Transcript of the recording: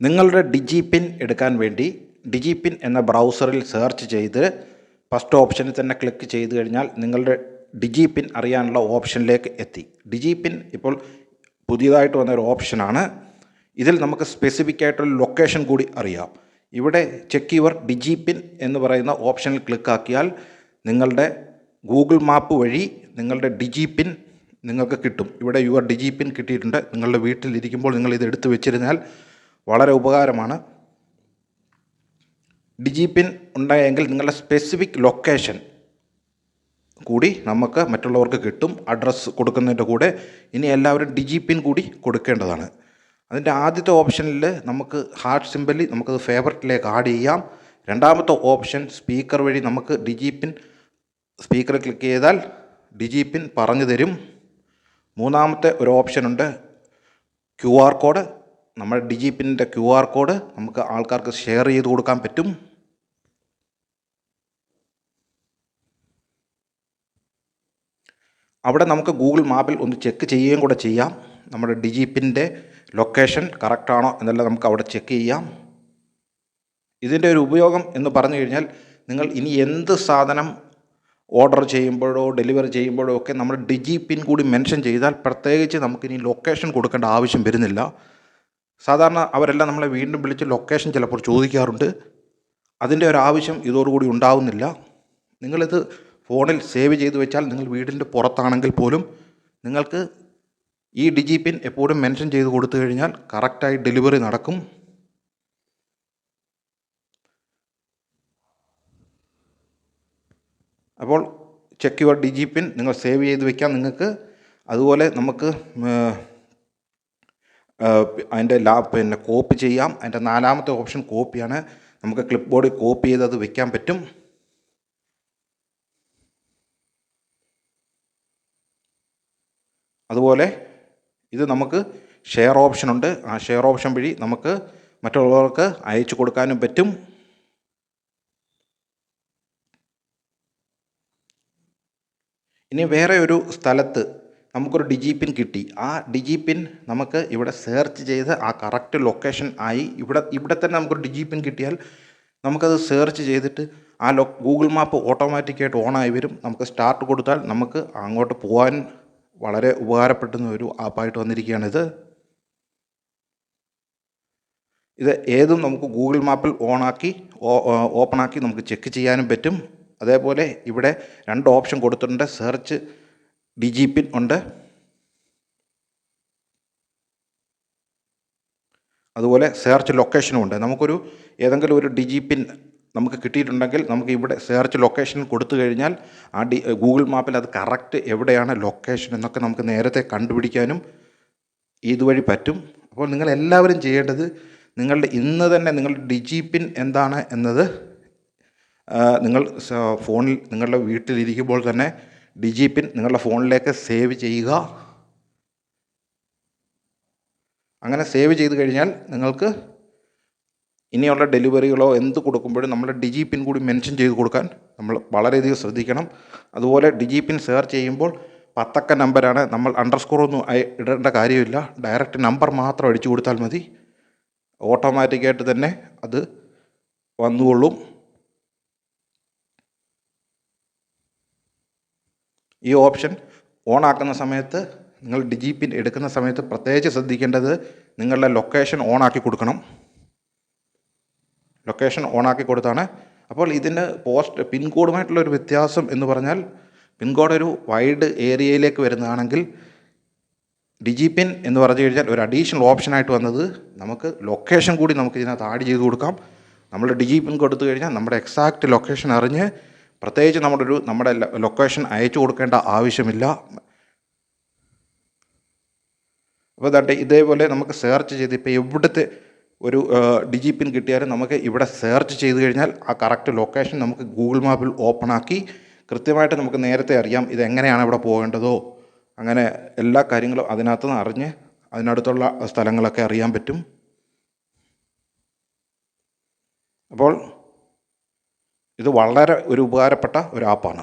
നിങ്ങളുടെ ഡിജി പിൻ എടുക്കാൻ വേണ്ടി ഡിജി പിൻ എന്ന ബ്രൗസറിൽ സെർച്ച് ചെയ്ത് ഫസ്റ്റ് ഓപ്ഷനിൽ തന്നെ ക്ലിക്ക് ചെയ്ത് കഴിഞ്ഞാൽ നിങ്ങളുടെ ഡിജി പിൻ അറിയാനുള്ള ഓപ്ഷനിലേക്ക് എത്തി. ഡിജി പിൻ ഇപ്പോൾ പുതിയതായിട്ട് വന്ന ഒരു ഓപ്ഷനാണ് ഇതിൽ നമുക്ക് സ്പെസിഫിക് ആയിട്ടുള്ള ലൊക്കേഷൻ കൂടി അറിയാം. ഇവിടെ ചെക്ക് യുവർ ഡിജി പിൻ എന്ന് പറയുന്ന ഓപ്ഷനിൽ ക്ലിക്കാക്കിയാൽ നിങ്ങളുടെ ഗൂഗിൾ മാപ്പ് വഴി നിങ്ങളുടെ ഡിജി പിൻ നിങ്ങൾക്ക് കിട്ടും. ഇവിടെ യുവർ ഡിജി പിൻ കിട്ടിയിട്ടുണ്ട്. നിങ്ങളുടെ വീട്ടിലിരിക്കുമ്പോൾ നിങ്ങൾ ഇത് എടുത്തു വെച്ചിരുന്നാൽ വളരെ ഉപകാരമാണ്. ഡിജി പിൻ ഉണ്ടായെങ്കിൽ നിങ്ങളുടെ സ്പെസിഫിക് ലൊക്കേഷൻ കൂടി നമുക്ക് മറ്റുള്ളവർക്ക് കിട്ടും. അഡ്രസ്സ് കൊടുക്കുന്നതിന്റെ കൂടെ ഇനി എല്ലാവരും ഡിജി പിൻ കൂടി കൊടുക്കേണ്ടതാണ്. അതിന്റെ ആദ്യത്തെ ഓപ്ഷനിൽ നമുക്ക് ഹാർട്ട് സിമ്പലി നമുക്കത് ഫേവററ്റിലേക്ക് ആഡ് ചെയ്യാം. രണ്ടാമത്തെ ഓപ്ഷൻ സ്പീക്കർ വഴി നമുക്ക് ഡിജി പിൻ സ്പീക്കറിൽ ക്ലിക്ക് ചെയ്താൽ ഡിജി പിൻ പറഞ്ഞു തരും. മൂന്നാമത്തെ ഒരു ഓപ്ഷനുണ്ട് ക്യു ആർ കോഡ് നമ്മുടെ ഡിജി പിന്നിന്റെ ക്യു ആർ കോഡ് നമുക്ക് ആൾക്കാർക്ക് ഷെയർ ചെയ്ത് കൊടുക്കാൻ പറ്റും. അവിടെ നമുക്ക് ഗൂഗിൾ മാപ്പിൽ ഒന്ന് ചെക്ക് ചെയ്യുകയും കൂടെ ചെയ്യാം. നമ്മുടെ ഡിജി പിന്റെ ലൊക്കേഷൻ കറക്റ്റാണോ എന്നെല്ലാം നമുക്ക് അവിടെ ചെക്ക് ചെയ്യാം. ഇതിന്റെ ഒരു ഉപയോഗം എന്ന് പറഞ്ഞു കഴിഞ്ഞാൽ നിങ്ങൾ ഇനി എന്ത് സാധനം ഓർഡർ ചെയ്യുമ്പോഴോ ഡെലിവറി ചെയ്യുമ്പോഴോ ഒക്കെ നമ്മൾ ഡിജി പിൻ കൂടി മെൻഷൻ ചെയ്താൽ പ്രത്യേകിച്ച് നമുക്കിനി ലൊക്കേഷൻ കൊടുക്കേണ്ട ആവശ്യം വരുന്നില്ല. സാധാരണ അവരെല്ലാം നമ്മളെ വീണ്ടും വിളിച്ച് ലൊക്കേഷൻ ചിലപ്പോൾ ചോദിക്കാറുണ്ട്. അതിന്റെ ഒരു ആവശ്യം ഇതോടുകൂടി ഉണ്ടാവുന്നില്ല. നിങ്ങളിത് ഫോണിൽ സേവ് ചെയ്തു വെച്ചാൽ നിങ്ങൾ വീടിന്റെ പുറത്താണെങ്കിൽ പോലും നിങ്ങൾക്ക് ഈ ഡിജി പിൻ എപ്പോഴും മെൻഷൻ ചെയ്ത് കൊടുത്തു കഴിഞ്ഞാൽ കറക്റ്റായി ഡെലിവറി നടക്കും. അപ്പോൾ ചെക്ക് യുവർ ഡിജി പിൻ നിങ്ങൾ സേവ് ചെയ്ത് വെക്കാം നിങ്ങൾക്ക് അതുപോലെ നമുക്ക് അതിന്റെ ലാ പിന്നെ കോപ്പി ചെയ്യാം. അതിന്റെ നാലാമത്തെ ഓപ്ഷൻ കോപ്പിയാണ്. നമുക്ക് ക്ലിപ്പ് ബോർഡിൽ കോപ്പി ചെയ്ത് അത് വെക്കാൻ പറ്റും. അതുപോലെ ഇത് നമുക്ക് ഷെയർ ഓപ്ഷൻ ഉണ്ട്. ആ ഷെയർ ഓപ്ഷൻ വഴി നമുക്ക് മറ്റുള്ളവർക്ക് അയച്ചു കൊടുക്കാനും പറ്റും. ഇനി വേറെ ഒരു സ്ഥലത്ത് നമുക്കൊരു ഡിജി പിൻ കിട്ടി. ആ ഡിജി പിൻ നമുക്ക് ഇവിടെ സെർച്ച് ചെയ്ത് ആ കറക്റ്റ് ലൊക്കേഷൻ ആയി ഇവിടെ ഇവിടെ തന്നെ നമുക്കൊരു ഡിജി പിൻ കിട്ടിയാൽ നമുക്കത് സെർച്ച് ചെയ്തിട്ട് ആ ലൊ ഗൂഗിൾ മാപ്പ് ഓട്ടോമാറ്റിക്കായിട്ട് ഓണായി വരും. നമുക്ക് സ്റ്റാർട്ട് കൊടുത്താൽ നമുക്ക് അങ്ങോട്ട് പോകാൻ വളരെ ഉപകാരപ്പെടുന്ന ഒരു ആപ്പായിട്ട് വന്നിരിക്കുകയാണിത് ഇത്. ഏതും നമുക്ക് ഗൂഗിൾ മാപ്പിൽ ഓണാക്കി ഓപ്പണാക്കി നമുക്ക് ചെക്ക് ചെയ്യാനും പറ്റും. അതേപോലെ ഇവിടെ രണ്ട് ഓപ്ഷൻ കൊടുത്തിട്ടുണ്ട്. സെർച്ച് ഡിജി പിൻ ഉണ്ട്. അതുപോലെ സെർച്ച് ലൊക്കേഷനും ഉണ്ട്. നമുക്കൊരു ഏതെങ്കിലും ഒരു ഡിജി പിൻ നമുക്ക് കിട്ടിയിട്ടുണ്ടെങ്കിൽ നമുക്ക് ഇവിടെ സെർച്ച് ലൊക്കേഷൻ കൊടുത്തു കഴിഞ്ഞാൽ ആ ഡി ഗൂഗിൾ മാപ്പിൽ അത് കറക്റ്റ് എവിടെയാണ് ലൊക്കേഷൻ എന്നൊക്കെ നമുക്ക് നേരത്തെ കണ്ടുപിടിക്കാനും ഇതുവഴി പറ്റും. അപ്പോൾ നിങ്ങൾ എല്ലാവരും ചെയ്യേണ്ടത് നിങ്ങളുടെ ഇന്ന് തന്നെ നിങ്ങളുടെ ഡിജി പിൻ എന്താണ് എന്നത് നിങ്ങൾ ഫോണിൽ നിങ്ങളുടെ വീട്ടിലിരിക്കുമ്പോൾ തന്നെ ഡിജി പിൻ നിങ്ങളുടെ ഫോണിലേക്ക് സേവ് ചെയ്യുക. അങ്ങനെ സേവ് ചെയ്ത് കഴിഞ്ഞാൽ നിങ്ങൾക്ക് ഇനിയുള്ള ഡെലിവറികളോ എന്ത് കൊടുക്കുമ്പോഴും നമ്മൾ ഡിജി പിൻ കൂടി മെൻഷൻ ചെയ്ത് കൊടുക്കാൻ നമ്മൾ വളരെയധികം ശ്രദ്ധിക്കണം. അതുപോലെ ഡിജി പിൻ സെർച്ച് ചെയ്യുമ്പോൾ പത്തക്ക നമ്പരാണ്. നമ്മൾ അണ്ടർസ്കോർ ഒന്നും ഇടേണ്ട കാര്യമില്ല. ഡയറക്റ്റ് നമ്പർ മാത്രം അടിച്ചു കൊടുത്താൽ മതി. ഓട്ടോമാറ്റിക്കായിട്ട് തന്നെ അത് വന്നുകൊള്ളും. ഈ ഓപ്ഷൻ ഓൺ ആക്കുന്ന സമയത്ത് നിങ്ങൾ ഡിജി പിൻ എടുക്കുന്ന സമയത്ത് പ്രത്യേകിച്ച് ശ്രദ്ധിക്കേണ്ടത് നിങ്ങളുടെ ലൊക്കേഷൻ ഓൺ ആക്കി കൊടുക്കണം. ലൊക്കേഷൻ ഓൺ ആക്കി കൊടുത്താണ്. അപ്പോൾ ഇതിന് പോസ്റ്റ് പിൻകോഡുമായിട്ടുള്ള ഒരു വ്യത്യാസം എന്ന് പറഞ്ഞാൽ പിൻകോഡ് ഒരു വൈഡ് ഏരിയയിലേക്ക് വരുന്നതാണെങ്കിൽ ഡിജി പിൻ എന്ന് പറഞ്ഞു കഴിഞ്ഞാൽ ഒരു അഡീഷണൽ ഓപ്ഷനായിട്ട് വന്നത് നമുക്ക് ലൊക്കേഷൻ കൂടി നമുക്ക് ഇതിനകത്ത് ആഡ് ചെയ്ത് കൊടുക്കാം. നമ്മൾ ഡിജി പിൻ കൊടുത്തു കഴിഞ്ഞാൽ നമ്മുടെ എക്സാക്റ്റ് ലൊക്കേഷൻ അറിഞ്ഞ് പ്രത്യേകിച്ച് നമ്മുടെ ഒരു നമ്മുടെ ലൊക്കേഷൻ അയച്ചു കൊടുക്കേണ്ട ആവശ്യമില്ല. അപ്പോൾ ദാട്ടെ ഇതേപോലെ നമുക്ക് സെർച്ച് ചെയ്ത് ഇപ്പോൾ എവിടുത്തെ ഒരു ഡിജി പിൻ കിട്ടിയാലും നമുക്ക് ഇവിടെ സെർച്ച് ചെയ്ത് കഴിഞ്ഞാൽ ആ കറക്റ്റ് ലൊക്കേഷൻ നമുക്ക് ഗൂഗിൾ മാപ്പിൽ ഓപ്പൺ ആക്കി കൃത്യമായിട്ട് നമുക്ക് നേരത്തെ അറിയാം ഇതെങ്ങനെയാണ് ഇവിടെ പോകേണ്ടതോ. അങ്ങനെ എല്ലാ കാര്യങ്ങളും അതിനകത്ത് നിന്ന് അറിഞ്ഞ് അതിനടുത്തുള്ള സ്ഥലങ്ങളൊക്കെ അറിയാൻ പറ്റും. അപ്പോൾ ഇത് വളരെ ഒരു ഉപകാരപ്പെട്ട ഒരു ആപ്പാണ്.